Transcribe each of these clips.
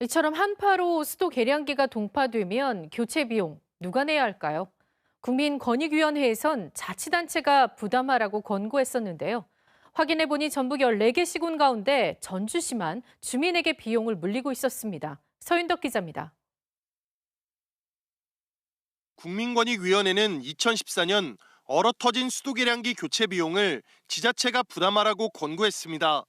이처럼 한파로 수도 계량기가 동파되면 교체 비용 누가 내야 할까요? 국민권익위원회에선 자치단체가 부담하라고 권고했었는데요. 확인해 보니 전북 14개 시군 가운데 전주시만 주민에게 비용을 물리고 있었습니다. 서윤덕 기자입니다. 국민권익위원회는 2014년 얼어 터진 수도계량기 교체 비용을 지자체가 부담하라고 권고했습니다.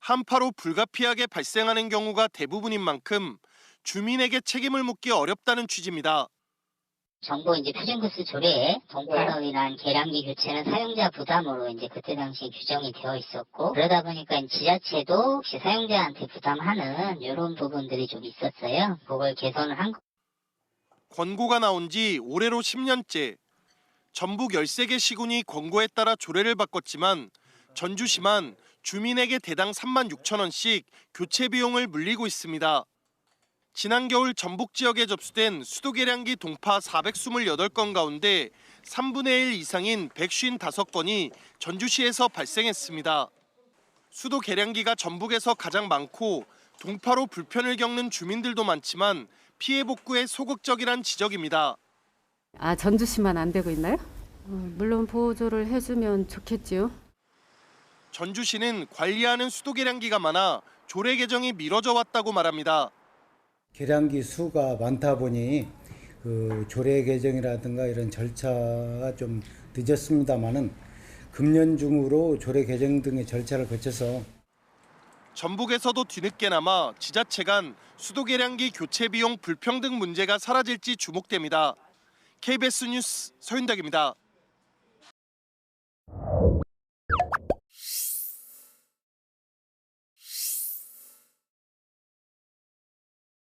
한파로 불가피하게 발생하는 경우가 대부분인 만큼 주민에게 책임을 묻기 어렵다는 취지입니다. 정부 이제 표준급수 조례에 동파로 인한 계량기 교체는 사용자 부담으로 이제 그때 당시 규정이 되어 있었고 그러다 보니까 지자체도 혹시 사용자한테 부담하는 이런 부분들이 좀 있었어요. 그걸 개선을 한 거. 권고가 나온 지 올해로 10년째. 전북 13개 시군이 권고에 따라 조례를 바꿨지만 전주시만 주민에게 대당 3만 6천 원씩 교체 비용을 물리고 있습니다. 지난 겨울 전북 지역에 접수된 수도 계량기 동파 428건 가운데 3분의 1 이상인 155건이 전주시에서 발생했습니다. 수도 계량기가 전북에서 가장 많고 동파로 불편을 겪는 주민들도 많지만 피해 복구에 소극적이란 지적입니다. 아, 전주시만 안 되고 있나요? 어, 물론 보조를 해주면 좋겠지요. 전주시는 관리하는 수도 계량기가 많아 조례 개정이 미뤄져 왔다고 말합니다. 계량기 수가 많다 보니 그 조례 개정이라든가 이런 절차가 좀 늦었습니다만은 금년 중으로 조례 개정 등의 절차를 거쳐서 전북에서도 뒤늦게나마 지자체 간 수도 계량기 교체 비용 불평등 문제가 사라질지 주목됩니다. KBS 뉴스 서윤덕입니다.